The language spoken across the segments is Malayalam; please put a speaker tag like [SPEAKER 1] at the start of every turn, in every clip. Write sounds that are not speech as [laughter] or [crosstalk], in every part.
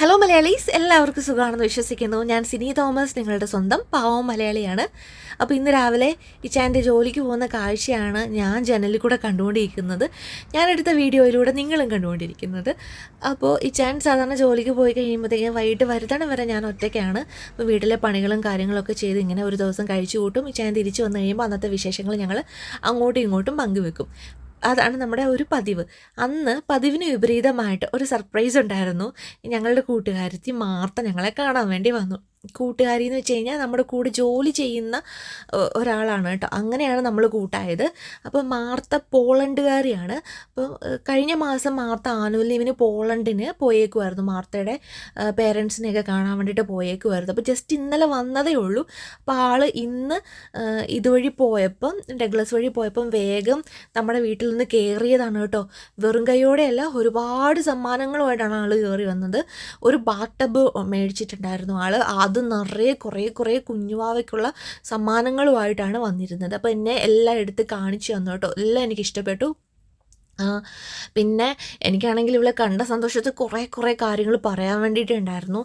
[SPEAKER 1] ഹലോ മലയാളീസ്. എല്ലാവർക്കും സുഖമാണെന്ന് വിശ്വസിക്കുന്നു. ഞാൻ സിനി തോമസ് നിങ്ങളുടെ സ്വന്തം പാവം മലയാളിയാണ്. അപ്പോൾ ഇന്ന് രാവിലെ ഇച്ചാന്റെ ജോലിക്ക് പോകുന്ന കാഴ്ചയാണ് ഞാൻ ജനലിൽ കൂടെ കണ്ടുകൊണ്ടിരിക്കുന്നത്. ഞാൻ എടുത്ത വീഡിയോയിലൂടെ നിങ്ങളും കണ്ടുകൊണ്ടിരിക്കുന്നത്. അപ്പോൾ ഇച്ചാൻ സാധാരണ ജോലിക്ക് പോയി കഴിയുമ്പോഴത്തേക്കും വൈകിട്ട് വരുത്തണം വരെ ഞാൻ ഒറ്റയ്ക്കാണ്. അപ്പോൾ വീട്ടിലെ പണികളും കാര്യങ്ങളൊക്കെ ചെയ്ത് ഇങ്ങനെ ഒരു ദിവസം കഴിച്ചു കൂട്ടും. ഇച്ചാൻ തിരിച്ചു വന്നു കഴിയുമ്പോൾ അന്നത്തെ വിശേഷങ്ങൾ ഞങ്ങൾ അങ്ങോട്ടും ഇങ്ങോട്ടും പങ്കുവെക്കും. അതാണ് നമ്മുടെ ഒരു പതിവ്. അന്ന് പതിവിന് വിപരീതമായിട്ട് ഒരു സർപ്രൈസ് ഉണ്ടായിരുന്നു. ഞങ്ങളുടെ കൂട്ടുകാരത്തി മാർത്ത ഞങ്ങളെ കാണാൻ വേണ്ടി വന്നു. കൂട്ടുകാരി എന്ന് വെച്ച് കഴിഞ്ഞാൽ നമ്മുടെ കൂടെ ജോലി ചെയ്യുന്ന ഒരാളാണ് കേട്ടോ. അങ്ങനെയാണ് നമ്മൾ കൂട്ടായത്. അപ്പോൾ മാർത്ത പോളണ്ടുകാരിയാണ്. അപ്പോൾ കഴിഞ്ഞ മാസം മാർത്ത ആനുവൽ ലീവിന് പോളണ്ടിന് പോയേക്കുമായിരുന്നു മാർത്തയുടെ പേരൻസിനെയൊക്കെ കാണാൻ വേണ്ടിയിട്ട് പോയേക്കുമായിരുന്നു അപ്പോൾ ജസ്റ്റ് ഇന്നലെ വന്നതേ ഉള്ളൂ. അപ്പോൾ ആൾ ഇന്ന് ഇതുവഴി പോയപ്പം ഡഗ്ലസ് വഴി പോയപ്പം വേഗം നമ്മുടെ വീട്ടിൽ നിന്ന് കയറിയതാണ് കേട്ടോ. വെറും കൈയോടെയല്ല ഒരുപാട് സമ്മാനങ്ങളുമായിട്ടാണ് ആൾ കയറി വന്നത്. ഒരു ബാത്ത് ടബ് മേടിച്ചിട്ടുണ്ടായിരുന്നു ആൾ അത് നിറയെ കുറേ കുറേ കുഞ്ഞുവാവയ്ക്കുള്ള സമ്മാനങ്ങളുമായിട്ടാണ് വന്നിരുന്നത്. അപ്പോൾ എന്നെ എല്ലാം എടുത്ത് കാണിച്ചു തന്നു കേട്ടോ. എല്ലാം എനിക്ക് ഇഷ്ടപ്പെട്ടു. പിന്നെ എനിക്കാണെങ്കിൽ ഇവിടെ കണ്ട സന്തോഷത്തിൽ കുറേ കുറേ കാര്യങ്ങൾ പറയാൻ വേണ്ടിയിട്ടുണ്ടായിരുന്നു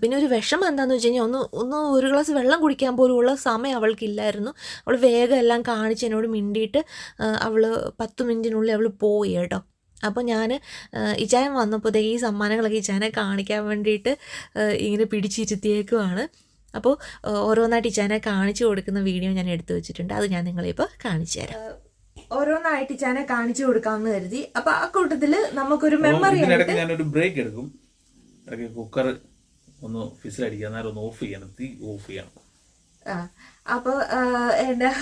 [SPEAKER 1] പിന്നെ ഒരു വിഷമം എന്താണെന്ന് വെച്ച് കഴിഞ്ഞാൽ ഒന്ന് ഒന്ന് ഒരു ഗ്ലാസ് വെള്ളം കുടിക്കാൻ പോലുമുള്ള സമയം അവൾക്കില്ലായിരുന്നു. അവൾ വേഗം എല്ലാം കാണിച്ച് എന്നോട് മിണ്ടിയിട്ട് അവൾ പത്ത് മിനിറ്റിനുള്ളിൽ അവൾ പോയി കേട്ടോ. അപ്പോൾ ഞാൻ ഇച്ചായൻ വന്നപ്പോഴത്തേക്ക് ഈ സമ്മാനങ്ങളൊക്കെ ഇച്ചായനെ കാണിക്കാൻ വേണ്ടിയിട്ട് ഇങ്ങനെ പിടിച്ചിരുത്തിയേക്കുവാണ് അപ്പോൾ ഓരോന്നായിട്ട് ഇച്ചായനെ കാണിച്ചു കൊടുക്കുന്ന വീഡിയോ ഞാൻ എടുത്തു വെച്ചിട്ടുണ്ട്. അത് ഞാൻ നിങ്ങളിപ്പോൾ കാണിച്ചു തരാം. ഓരോന്നായിട്ട് ഇച്ചായനെ കാണിച്ചു കൊടുക്കാമെന്ന് കരുതി. അപ്പോൾ ആ കൂട്ടത്തിൽ നമുക്കൊരു മെമ്മറി
[SPEAKER 2] ഞാനൊരു ബ്രേക്ക് എടുക്കും. ഇടയ്ക്ക് കുക്കർ ഒന്ന് ഫിസിലടിക്കാൻ ഒന്ന് ഓഫ് ചെയ്യണം. തീ ഓഫ് ചെയ്യണം.
[SPEAKER 1] ആ അപ്പോൾ എന്താ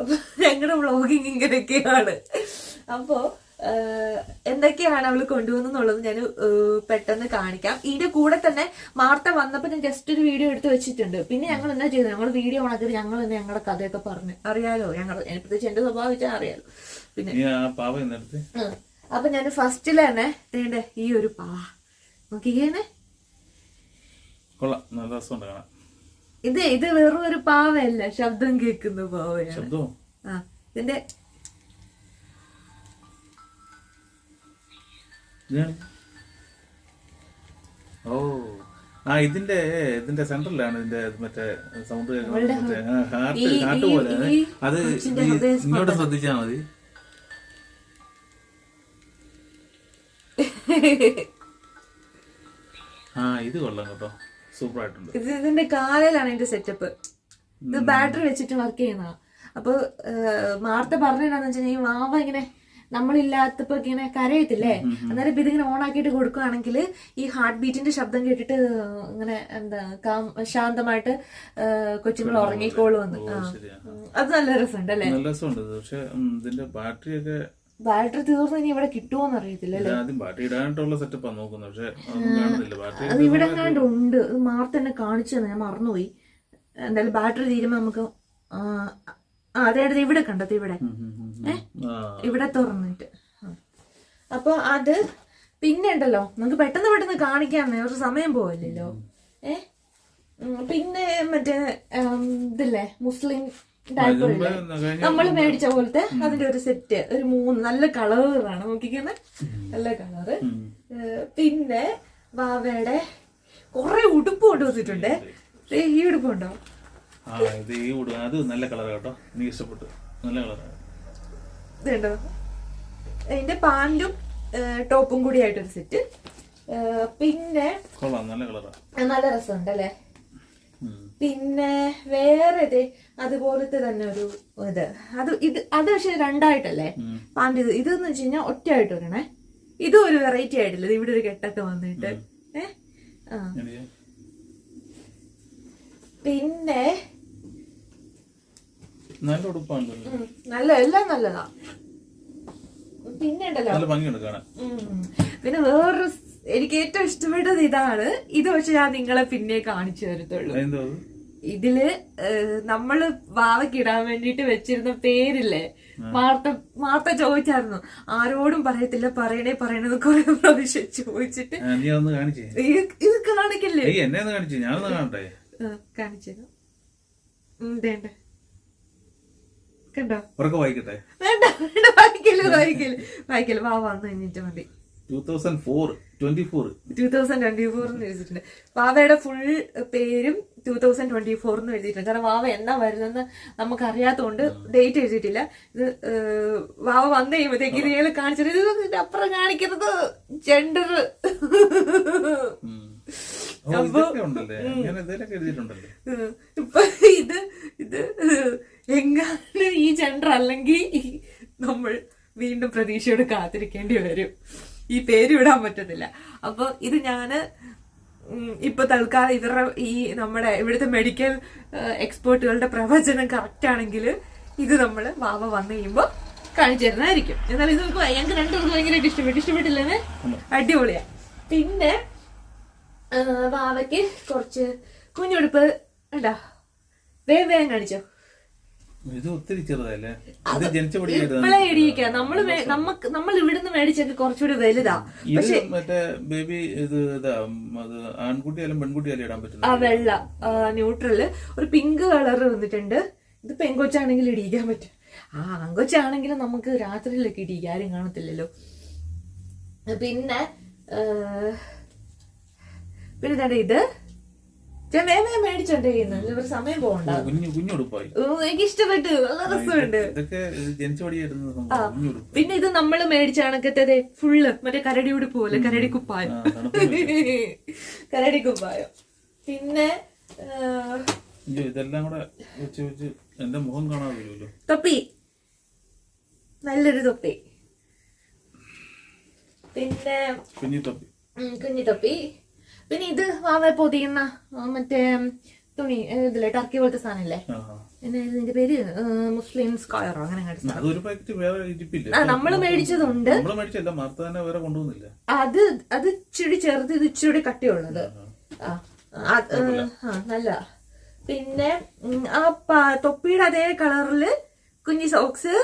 [SPEAKER 1] അപ്പോൾ ഞങ്ങളുടെ വ്ളോഗിങ് ഇങ്ങനെയൊക്കെയാണ്. അപ്പോൾ എന്തൊക്കെയാണ് അവൾ കൊണ്ടുവന്നുള്ളത് ഞാൻ പെട്ടെന്ന് കാണിക്കാം. ഇതിന്റെ കൂടെ തന്നെ മാർത്ത വന്നപ്പോൾ ഞാൻ ജസ്റ്റ് ഒരു വീഡിയോ എടുത്ത് വെച്ചിട്ടുണ്ട്. പിന്നെ ഞങ്ങൾ എന്താ ചെയ്തത്? ഞങ്ങൾ വീഡിയോ ഉണക്കിയത് ഞങ്ങൾ തന്നെ ഞങ്ങളുടെ കഥയൊക്കെ പറഞ്ഞു. അറിയാലോ? ഞങ്ങൾ പ്രത്യേകിച്ച് എന്റെ സ്വഭാവം വെച്ചാൽ അറിയാലോ. പിന്നെ. അപ്പൊ ഞാൻ ഫസ്റ്റിൽ തന്നെ തേണ്ട ഈ ഒരു പാവ നോക്കിക്കേനെ ഇത് ഇത് വെറും ഒരു പാവയല്ല. ശബ്ദം കേൾക്കുന്ന പാവയാണ്. ആ. ഇതിന്റെ
[SPEAKER 2] ഓ. ആ ഇതിന്റെ ഇതിന്റെ സെന്ററിലാണ് ഇതിന്റെ മറ്റേ സൗണ്ട് കേൾക്കുന്നത്. ഹാർട്ട് ഹാർട്ട് പോലെ. അത്. ഇങ്ങോട്ട് ശ്രദ്ധിച്ചാ മതി. ആ ഇത് കൊള്ളാം കേട്ടോ. സൂപ്പർ ആയിട്ടുണ്ട്
[SPEAKER 1] ഇത് ഇതിന്റെ കാലയിലാണ് ഇതിന്റെ സെറ്റപ്പ് ഇത് ബാറ്ററി വെച്ചിട്ട് വർക്ക് ചെയ്യുന്ന അപ്പൊ മാർത്ത പറഞ്ഞിട്ടാന്ന് വെച്ചാൽ ഈ മാവ ഇങ്ങനെ നമ്മളില്ലാത്തപ്പോ ഇങ്ങനെ കരയത്തില്ലേ? അന്നേരം ഇപ്പൊ ഇതിങ്ങനെ ഓൺ ആക്കിയിട്ട് കൊടുക്കുകയാണെങ്കിൽ ഈ ഹാർട്ട് ബീറ്റിന്റെ ശബ്ദം കേട്ടിട്ട് ഇങ്ങനെ എന്താ കാം ശാന്തമായിട്ട് കൊച്ചുങ്ങൾ ഉറങ്ങിക്കോളൂ എന്ന് അത് നല്ല രസമുണ്ട് അല്ലേ
[SPEAKER 2] നല്ല രസമുണ്ട്. പക്ഷെ ഇതിന്റെ ബാറ്ററി ഒക്കെ
[SPEAKER 1] ബാറ്ററി തീർന്നു ഇനി ഇവിടെ കിട്ടുമോന്ന് അറിയത്തില്ല അത് ഇവിടെ എങ്ങാണ്ട് ഉണ്ട്. മാർത്ത് തന്നെ കാണിച്ചു തന്നെ. ഞാൻ മറന്നുപോയി. എന്തായാലും ബാറ്ററി തീരുമ്പോ നമുക്ക് ആ അതെ ഇവിടെ കണ്ടത് ഇവിടെ. ഇവിടെ തുറന്നിട്ട്. അപ്പോൾ അപ്പൊ അത് പിന്നെ ഉണ്ടല്ലോ നമുക്ക് പെട്ടെന്ന് പെട്ടെന്ന് കാണിക്കാൻ ഒരു സമയം പോവല്ലോ ഏ? പിന്നെ മറ്റേ ഇതില്ലേ മുസ്ലിം നമ്മൾ മേടിച്ച പോലത്തെ അതിന്റെ ഒരു സെറ്റ് ഒരു മൂന്ന് നല്ല കളറാണ് നോക്കിക്കുന്നത് നല്ല കളറ് പിന്നെ വാവയുടെ കുറെ ഉടുപ്പ് കൊണ്ടുവന്നിട്ടുണ്ട് ഈ ഉടുപ്പുണ്ടോ
[SPEAKER 2] ആ ഇത് ഈ ഉടുപ്പ് അത് നല്ല കളർ കേട്ടോ. നീ ഇഷ്ടപ്പെട്ടു. നല്ല കളറാണ്
[SPEAKER 1] ഇതുണ്ടോ? അതിന്റെ പാന്റും ടോപ്പും കൂടി ആയിട്ടൊരു സെറ്റ്. പിന്നെ
[SPEAKER 2] നല്ല
[SPEAKER 1] രസമുണ്ട് അല്ലേ പിന്നെ വേറെ അതുപോലത്തെ തന്നെ ഒരു ഇത്. അത് ഇത് അത് പക്ഷെ രണ്ടായിട്ടല്ലേ? പാന്റ് ഇത് ഇതെന്ന് വെച്ച് കഴിഞ്ഞാൽ ഒറ്റയായിട്ട് വരണേ ഇതും ഒരു വെറൈറ്റി ആയിട്ടില്ല? ഇത് ഇവിടെ ഒരു കെട്ടൊക്കെ വന്നിട്ട്. ഏ? ആ. പിന്നെ
[SPEAKER 2] നല്ല ഉടുപ്പാണല്ലോ.
[SPEAKER 1] നല്ല എല്ലാം നല്ലതാ. പിന്നെ ഉണ്ടല്ലോ
[SPEAKER 2] നല്ല ഭംഗിയുണ്ട് കാണാൻ.
[SPEAKER 1] ഉം. പിന്നെ വേറൊരു എനിക്ക് ഏറ്റവും ഇഷ്ടപ്പെട്ടത് ഇതാണ്. ഇത് പക്ഷെ ഞാൻ നിങ്ങളെ പിന്നെ കാണിച്ചു തരത്തുള്ളൂ. ഇതിൽ നമ്മൾ വാവക്കിടാൻ വേണ്ടിട്ട് വെച്ചിരുന്ന പേരില്ലേ? മാർത്ത മാർത്ത ചോദിച്ചായിരുന്നു. ആരോടും പറയത്തില്ല പറയണേ പറയണത് കുറെ പ്രാവശ്യം ചോദിച്ചിട്ട്. ഇത് കാണിക്കില്ലേ?
[SPEAKER 2] കാണിച്ചു
[SPEAKER 1] കാണിച്ചു വേണ്ട കണ്ടോ?
[SPEAKER 2] വായിക്കട്ടെ.
[SPEAKER 1] വേണ്ട വേണ്ട വായിക്കൽ വായിക്കൽ. വായിക്കൽ. വാ വന്നു കഴിഞ്ഞിട്ട് മതി. എഴുതിയിട്ടുണ്ട്. വാവയുടെ ഫുൾ പേരും ടൂ തൗസൻഡ് ട്വന്റി ഫോർ എന്ന് എഴുതിയിട്ടുണ്ട്. കാരണം വാവ എന്നാ വരുന്നെന്ന് നമുക്ക് അറിയാത്തതുകൊണ്ട് ഡേറ്റ് എഴുതിയിട്ടില്ല. ഇത് വാവ വന്നു കഴിയുമ്പോഴത്തേക്ക് ഇത് കാണിച്ചിട്ട് ഇത് അപ്പുറം കാണിക്കുന്നത് ജെൻഡർ
[SPEAKER 2] ഞാൻ
[SPEAKER 1] ഇപ്പൊ ഇത് ഇത് എങ്ങനെ ഈ ജെൻഡർ അല്ലെങ്കിൽ നമ്മൾ വീണ്ടും പ്രതീക്ഷയോട് കാത്തിരിക്കേണ്ടി വരും. ഈ പേര് വിടാൻ പറ്റത്തില്ല. അപ്പൊ ഇത് ഞാൻ ഉം, ഇപ്പൊ തൽക്കാലം ഇവരുടെ ഈ നമ്മുടെ ഇവിടുത്തെ മെഡിക്കൽ എക്സ്പേർട്ടുകളുടെ പ്രവചനം കറക്റ്റ് ആണെങ്കിൽ ഇത് നമ്മൾ വാവ വന്നു കഴിയുമ്പോ കാണിച്ചു തരുന്നതായിരിക്കും. എന്നാലും ഇത് ഞങ്ങൾക്ക് രണ്ടുപേർക്ക് ഭയങ്കരമായിട്ട് ഇഷ്ടപ്പെട്ടു. ഇഷ്ടപ്പെട്ടില്ലെന്ന് അടിപൊളിയാ. പിന്നെ വാവയ്ക്ക് കുറച്ച് കുഞ്ഞുടുപ്പ് ഉണ്ടോ? വേഗം വേഗം കാണിച്ചോ.
[SPEAKER 2] ഇത് ഒത്തിരി ചെറുതല്ലേ? ഇത് ജനിച്ച
[SPEAKER 1] ഇടിയിക്ക നമ്മൾ നമുക്ക് നമ്മൾ ഇവിടുന്ന് മേടിച്ചൊക്കെ കുറച്ചുകൂടി വലുതാ.
[SPEAKER 2] ഇത് മറ്റേ ബേബി ഇത് ഇതാ അത് ആൺകുട്ടിയായാലും പെൺകുട്ടിയായാലും ഇടാൻ
[SPEAKER 1] ആ വെള്ള ന്യൂട്രൽ. ഒരു പിങ്ക് കളർ വന്നിട്ടുണ്ട്. ഇത് പെങ്കൊച്ചാണെങ്കിൽ ഇടിയിക്കാൻ പറ്റും. ആ ആങ്കൊച്ചാണെങ്കിലും നമുക്ക് രാത്രിയിലൊക്കെ ഇടിയിക്കാരും കാണത്തില്ലല്ലോ. പിന്നെ പിന്നെ ദാണ്ടെ ഇത്. ഞാൻ വേഗം മേടിച്ചോണ്ടേ ഇവർ സമയം പോകണ്ട എനിക്ക് ഇഷ്ടപ്പെട്ടു നല്ല രസമുണ്ട്. പിന്നെ ഇത് നമ്മൾ മേടിച്ച കണക്കത്തെ ഫുള്ള് മറ്റേ കരടി ഉടുപ്പ് പോലെ കരടി കുപ്പായം. [laughs] കരടി കുപ്പായം. പിന്നെ
[SPEAKER 2] ഇതെല്ലാം കൂടെ എന്റെ മുഖം കാണാൻ
[SPEAKER 1] തൊപ്പി. നല്ലൊരു തൊപ്പി. പിന്നെ
[SPEAKER 2] കുഞ്ഞി തൊപ്പി
[SPEAKER 1] കുഞ്ഞി തൊപ്പി പിന്നെ ഇത് വാവേ പൊതിയുന്ന മറ്റേ തുണി ഇതില്ലേ ടർക്കി പോലത്തെ സാധനല്ലേ എന്നായിരുന്നു ഇതിന്റെ പേര്? മുസ്ലിം സ്ക്വയറോ അങ്ങനെ നമ്മൾ മേടിച്ചതുണ്ട്. അത് അത് ഇച്ചിരി ചെറുത് ഇത് ഇച്ചിരി കട്ടിയുള്ളത്. ആ നല്ല. പിന്നെ ആ തൊപ്പിയുടെ അതേ കളറിൽ കുഞ്ഞി സോക്സ്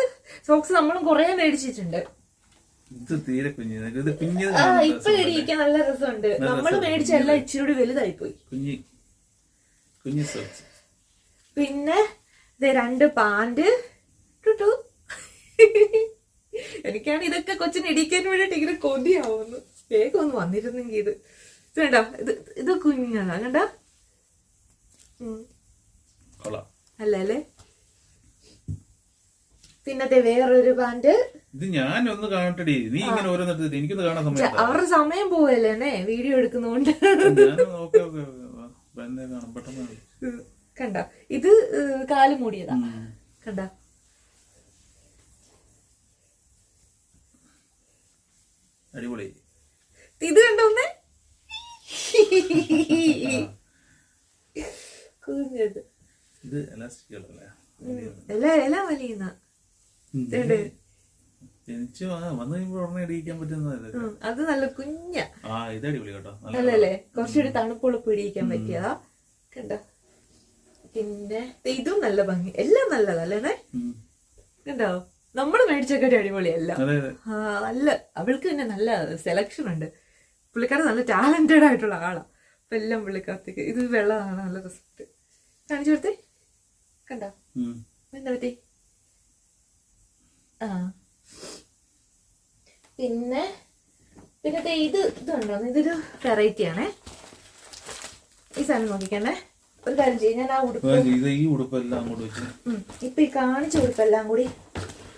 [SPEAKER 1] സോക്സ് നമ്മളും കൊറേ മേടിച്ചിട്ടുണ്ട്.
[SPEAKER 2] ഇത് തീരെ കുഞ്ഞ് ഇത് കുഞ്ഞത്
[SPEAKER 1] ആ ഇപ്പൊ ഇടിയിക്കാൻ നല്ല രസമുണ്ട്. നമ്മൾ മേടിച്ച എല്ലാം ഇച്ചിരി വലുതായി പോയി
[SPEAKER 2] കുഞ്ഞി. കുഞ്ഞി സോക്സ്
[SPEAKER 1] പിന്നെ ഇത് രണ്ട് പാൻഡ് ടുട്ടു എനിക്കാണ് ഇതൊക്കെ കൊച്ചിന് ഇടിക്കാൻ വേണ്ടിട്ട് ഇങ്ങനെ കൊതിയാവുന്നു വേഗം ഒന്ന് വന്നിരുന്നെങ്കിൽ ഇത്. ഇത് വേണ്ട ഇത് ഇത് കുഞ്ഞാണ് കണ്ട? അല്ല അല്ലേ? പിന്നത്തെ വേറൊരു പാന്റ്
[SPEAKER 2] ഇത് ഞാൻ ഒന്ന് കാണട്ടെ നീ ഇങ്ങനെ ഓരോന്നെടുത്തിട്ട് എനിക്കൊന്ന് കാണാൻ സമയം
[SPEAKER 1] അവരുടെ സമയം പോവല്ലേ വീഡിയോ എടുക്കുന്നോണ്ട്.
[SPEAKER 2] എന്നെ കാണാം. പെട്ടെന്ന്
[SPEAKER 1] കണ്ട? ഇത് കാൽ മൂടിയതാ. കണ്ട?
[SPEAKER 2] അടിപൊളി.
[SPEAKER 1] ഇത് കണ്ടോന്നേ കുഞ്ഞത്.
[SPEAKER 2] ഇത് എലാസ്റ്റിക്
[SPEAKER 1] എല്ലാം എല്ലാം വലിയുന്ന.
[SPEAKER 2] ജനിച്ചു ആ വന്നു കഴിയുമ്പോൾ ഉടനെ ഇടിയിക്കാൻ പറ്റുന്നതല്ലേ
[SPEAKER 1] അത് നല്ല കുഞ്ഞ.
[SPEAKER 2] ആ ഇത് അടിപൊളി കേട്ടോ.
[SPEAKER 1] അല്ലല്ലേ? കുറച്ചുകൂടി തണുപ്പുള്ള പിടിയിക്കാൻ പറ്റിയതാ. കണ്ട? പിന്നെ ഇതും നല്ല ഭംഗി. എല്ലാം നല്ലതല്ലേ കണ്ടോ? നമ്മൾ മേടിച്ചൊക്കെ അടിപൊളിയല്ല. നല്ല അവൾക്ക് തന്നെ നല്ല സെലക്ഷൻ ഉണ്ട്. പുള്ളിക്കാരൻ നല്ല ടാലന്റഡ് ആയിട്ടുള്ള ആളാ. അപ്പൊ എല്ലാം പുള്ളിക്കാർത്തേക്ക് ഇത് വെള്ളമാണ് നല്ല റിസൾട്ട് കാണിച്ചു കൊടുത്തേ. കണ്ടോ. എന്താ പറ്റി? ആ. പിന്നെ പിന്നെ ഇത് ഇതുണ്ടോ? ഇതൊരു വെറൈറ്റി ആണേ. ഈ സാധനം നോക്കിക്കണ്ടേ. ഒരു കാര്യം ചെയ്യും ഞാൻ ആ ഉടുപ്പ്
[SPEAKER 2] ഈ ഉടുപ്പെല്ലാം അങ്ങോട്ട് വെച്ച്.
[SPEAKER 1] ഇപ്പൊ ഈ കാണിച്ച ഉടുപ്പെല്ലാം കൂടി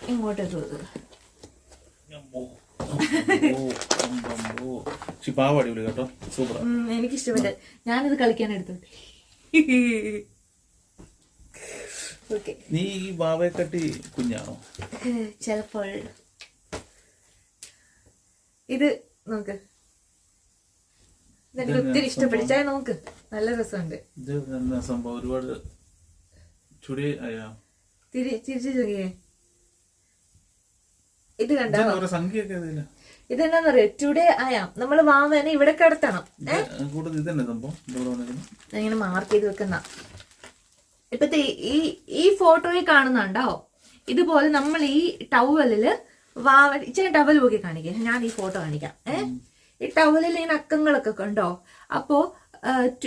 [SPEAKER 1] ഇങ്ങോട്ട് ഇട്ടു എനിക്കിഷ്ടപ്പെട്ട. ഞാനിത് കളിക്കാൻ എടുത്തോട്ടെ.
[SPEAKER 2] നീ ഈ ബാവയെ കുഞ്ഞാണോ? [laughs]
[SPEAKER 1] ചിലപ്പോൾ. ഇത് നോക്ക്. ഇതെനിക്ക് ഒത്തിരി ഇഷ്ടപ്പെടിച്ചാ നോക്ക്. നല്ല രസമുണ്ട്.
[SPEAKER 2] ഇത് സംഭവം? ഒരുപാട് ചുടി
[SPEAKER 1] തിരിച്ചു നോക്കിയേ ഇത് കണ്ടോ? ഇതെന്നാന്നറിയോ? ടുഡേ ആയാം. നമ്മൾ വാമനെ ഇവിടെ കിടത്തണം. ഇങ്ങനെ മാർക്ക് ചെയ്ത് വെക്കുന്ന. ഇപ്പത്തെ ഈ ഈ ഫോട്ടോയിൽ കാണുന്നുണ്ടോ ഇതുപോലെ നമ്മൾ ഈ ടവലിൽ വാവ ഇച്ചിരി ടവൽ പോക്കി കാണിക്കാം. ഞാൻ ഈ ഫോട്ടോ കാണിക്കാം. ഏ? ഈ ടവലിൽ ഇങ്ങനെ അക്കങ്ങളൊക്കെ കണ്ടോ? അപ്പോ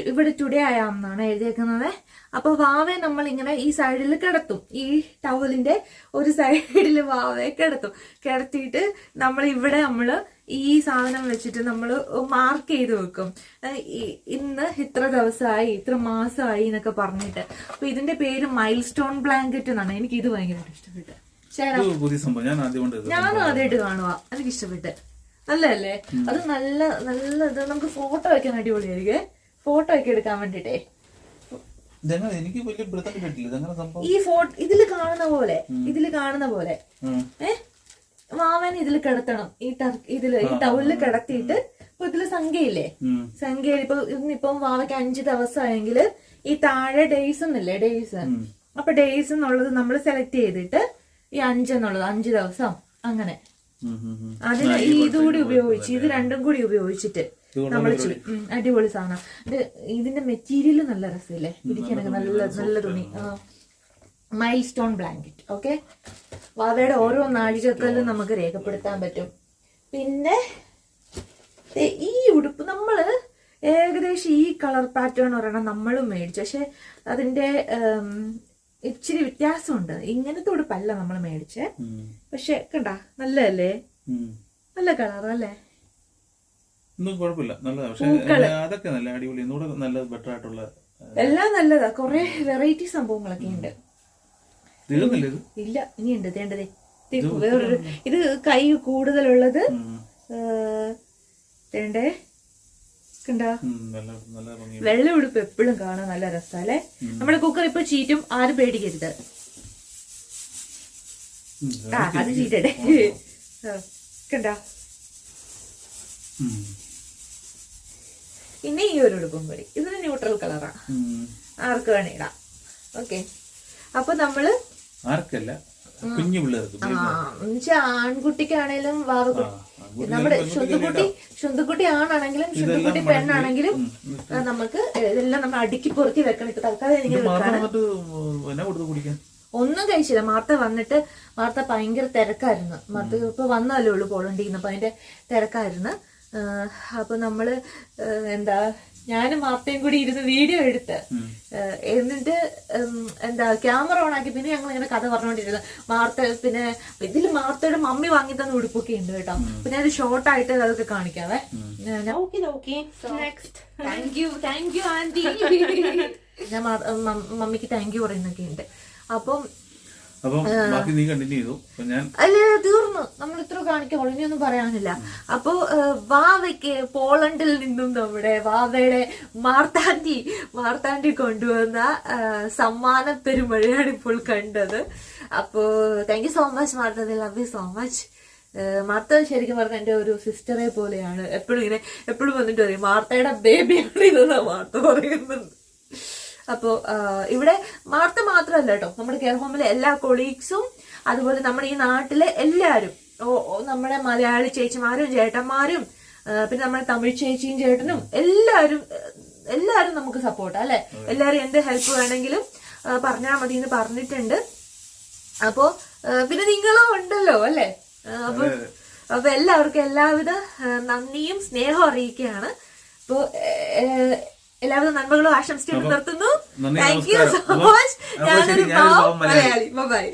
[SPEAKER 1] ഇവിടെ ടുഡേ ആയാന്നാണ് എഴുതിയേക്കുന്നത്. അപ്പൊ വാവയെ നമ്മൾ ഇങ്ങനെ ഈ സൈഡിൽ കിടത്തും. ഈ ടവലിന്റെ ഒരു സൈഡിൽ വാവയെ കിടത്തും. കിടത്തിയിട്ട് നമ്മൾ ഇവിടെ നമ്മൾ ഈ സാധനം വെച്ചിട്ട് നമ്മൾ മാർക്ക് ചെയ്ത് വെക്കും. ഏഹ് ഇന്ന് ഇത്ര ദിവസമായി ഇത്ര മാസമായി എന്നൊക്കെ പറഞ്ഞിട്ട്. അപ്പൊ ഇതിന്റെ പേര് മൈൽ സ്റ്റോൺ ബ്ലാങ്കറ്റ് എന്നാണ്. എനിക്ക് ഇത് ഭയങ്കരമായിട്ട് ഇഷ്ടപ്പെട്ടു. ഞാനും ആദ്യമായിട്ട് കാണുക എനിക്ക് ഇഷ്ടപ്പെട്ട് നല്ലതല്ലേ? അത് നല്ല നല്ല ഇത് നമുക്ക് ഫോട്ടോ വെക്കാൻ അടിപൊളിയായിരിക്കും. ഫോട്ടോ ഒക്കെ എടുക്കാൻ വേണ്ടിട്ടേ.
[SPEAKER 2] എനിക്ക് വലിയ
[SPEAKER 1] ഈ ഫോട്ടോ ഇതിൽ കാണുന്ന പോലെ. ഇതിൽ കാണുന്ന പോലെ.
[SPEAKER 2] ഉം.
[SPEAKER 1] മാവൻ ഇതിൽ കിടത്തണം. ഈ ടർ ഇതിൽ ഈ ടൗണിൽ കിടത്തിയിട്ട് ഇപ്പൊ ഇതിൽ സംഖ്യയില്ലേ. സംഖ്യയിൽ ഇപ്പൊ ഇന്നിപ്പം വാവയ്ക്ക് അഞ്ച് ദിവസമായെങ്കിൽ ഈ താഴെ ഡേയ്സ് എന്നില്ലേ ഡേയ്സ് അപ്പൊ ഡേയ്സ് എന്നുള്ളത് നമ്മൾ സെലക്ട് ചെയ്തിട്ട് ഈ അഞ്ച് എന്നുള്ളത് അഞ്ച് ദിവസം അങ്ങനെ. അതിന് ഈ ഇതുകൂടി ഉപയോഗിച്ച് ഇത് രണ്ടും കൂടി ഉപയോഗിച്ചിട്ട് നമ്മൾ അടിപൊളി സാധനം. ഇത് ഇതിന്റെ മെറ്റീരിയൽ നല്ല രസമില്ലേ? പിടിക്കാനൊക്കെ നല്ല നല്ല തുണി. Milestone blanket okay? വാവയുടെ ഓരോ നാഴികക്കല്ലും നമുക്ക് രേഖപ്പെടുത്താൻ പറ്റും. പിന്നെ ഈ ഉടുപ്പ് നമ്മൾ ഏകദേശം ഈ കളർ പാറ്റേൺ ഒരെണ്ണം നമ്മളും മേടിച്ചു. പക്ഷെ അതിന്റെ ഇച്ചിരി വ്യത്യാസമുണ്ട്. ഇങ്ങനത്തെ ഉടുപ്പല്ല നമ്മൾ മേടിച്ചേ. പക്ഷെ കണ്ട നല്ലതല്ലേ. നല്ല കളർ അല്ലേ?
[SPEAKER 2] ഒന്നും കുഴപ്പമില്ല. നല്ലതാ. പക്ഷെ അതൊക്കെ നല്ല അടിപൊളി. ഒന്നുകൂടെ നല്ല ബെറ്റർ ആയിട്ടുള്ള
[SPEAKER 1] എല്ലാം നല്ലതാ. കൊറേ വെറൈറ്റി സംഭവങ്ങളൊക്കെ ഉണ്ട്.
[SPEAKER 2] തീർന്നില്ല ഇത്?
[SPEAKER 1] ഇല്ല ഇനിയുണ്ട് തേണ്ടതേ വേറൊരു ഇത് കൈ കൂടുതലുള്ളത്. തേണ്ടേ കണ്ടോ? വെള്ള ഉടുപ്പ് എപ്പോഴും കാണാൻ നല്ല രസാലേ നമ്മുടെ കുക്കർ ഇപ്പൊ ചീറ്റും ആരും പേടിക്കരുത്. ആ അത് ചീറ്റട്ടെ. കണ്ടോ. ഇനി ഈ ഒരു ഉടുപ്പും കൂടി. ഇതിന് ന്യൂട്രൽ കളറാ
[SPEAKER 2] ഉം.
[SPEAKER 1] ആർക്ക് വേണേ ഇടാം. ഓക്കെ അപ്പൊ നമ്മൾ
[SPEAKER 2] ആർക്കല്ല കുഞ്ഞു പിള്ളേർക്ക്
[SPEAKER 1] ആൺകുട്ടിക്കാണേലും നമ്മുടെ ശുദ്ധക്കുട്ടി ശുദ്ധക്കുട്ടി ആണാണെങ്കിലും ശുദ്ധക്കുട്ടി പെണ്ണാണെങ്കിലും നമുക്ക് ഇതെല്ലാം നമ്മൾ അടുക്കി പൊറുക്കി വെക്കണം. ഇപ്പൊ തൽക്കാലം എനിക്ക് ഒന്നും കഴിച്ചില്ല. മാർത്ത വന്നിട്ട് മാർത്ത ഭയങ്കര തിരക്കായിരുന്നു. മാർത്ത ഇപ്പൊ വന്നാലേ ഉള്ളൂ പോളണ്ടിന്ന്. അപ്പൊ അതിന്റെ തിരക്കായിരുന്നു. അപ്പൊ നമ്മൾ എന്താ ഞാനും മാപ്പയും കൂടി ഇരുന്ന് വീഡിയോ എടുത്ത് എന്നിട്ട് എന്താ ക്യാമറ ഓൺ ആക്കി പിന്നെ ഞങ്ങൾ ഇങ്ങനെ കഥ പറഞ്ഞുകൊണ്ടിരുന്നു മാർത്ത പിന്നെ ഇതിൽ മാർത്തയുടെ മമ്മി വാങ്ങി തന്ന ഉടുപ്പൊക്കെ ഉണ്ട് കേട്ടോ. പിന്നെ ഞാൻ ഷോർട്ട് ആയിട്ട് അതൊക്കെ കാണിക്കാവേ. Okay okay. Next thank you thank you aunty. [laughs] ഞാൻ മമ്മിക്ക് താങ്ക് യു പറയുന്നൊക്കെ ഉണ്ട്. അപ്പം അല്ല തീർന്നു. നമ്മൾ ഇത്ര കാണിക്കാം ഇനിയൊന്നും പറയാനില്ല. അപ്പോ വാവയ്ക്ക് പോളണ്ടിൽ നിന്നും നമ്മുടെ വാവയുടെ മാർത്താണ്ടി മാർത്താണ്ടി കൊണ്ടുവന്ന സമ്മാന പെരുമഴയാണ് ഇപ്പോൾ കണ്ടത്. അപ്പോ thank you so much Martha love you so much Martha ശരിക്കും പറഞ്ഞ എന്റെ ഒരു സിസ്റ്ററെ പോലെയാണ്. എപ്പോഴും ഇങ്ങനെ എപ്പോഴും വന്നിട്ട് പറയും മാർത്തയുടെ ബേബിയാണ് ഇതെന്നാ മാർത്ത പറയുന്നത്. അപ്പോ ആ, ഇവിടെ മാർത്ത മാത്രമല്ല കേട്ടോ. നമ്മുടെ കെയർ ഹോമിലെ എല്ലാ കൊളീഗ്സും അതുപോലെ നമ്മുടെ ഈ നാട്ടിലെ എല്ലാവരും ഓ നമ്മുടെ മലയാളി ചേച്ചിമാരും ചേട്ടന്മാരും പിന്നെ നമ്മുടെ തമിഴ് ചേച്ചിയും ചേട്ടനും എല്ലാവരും എല്ലാവരും നമുക്ക് സപ്പോർട്ട് അല്ലെ? എല്ലാവരും എന്ത് ഹെൽപ്പ് വേണമെങ്കിലും പറഞ്ഞാൽ മതി എന്ന് പറഞ്ഞിട്ടുണ്ട്. അപ്പോ പിന്നെ നിങ്ങളും ഉണ്ടല്ലോ അല്ലെ? അപ്പൊ അപ്പൊ എല്ലാവർക്കും എല്ലാവിധ നന്ദിയും സ്നേഹവും അറിയിക്കുകയാണ്. അപ്പോ ഏഹ്, എല്ലാവിധ നന്മകളും ആശംസിക്കുന്നു നിർത്തുന്നു. താങ്ക് യു സോ മച്ച് ഞാനൊരു. മലയാളി. ബൈ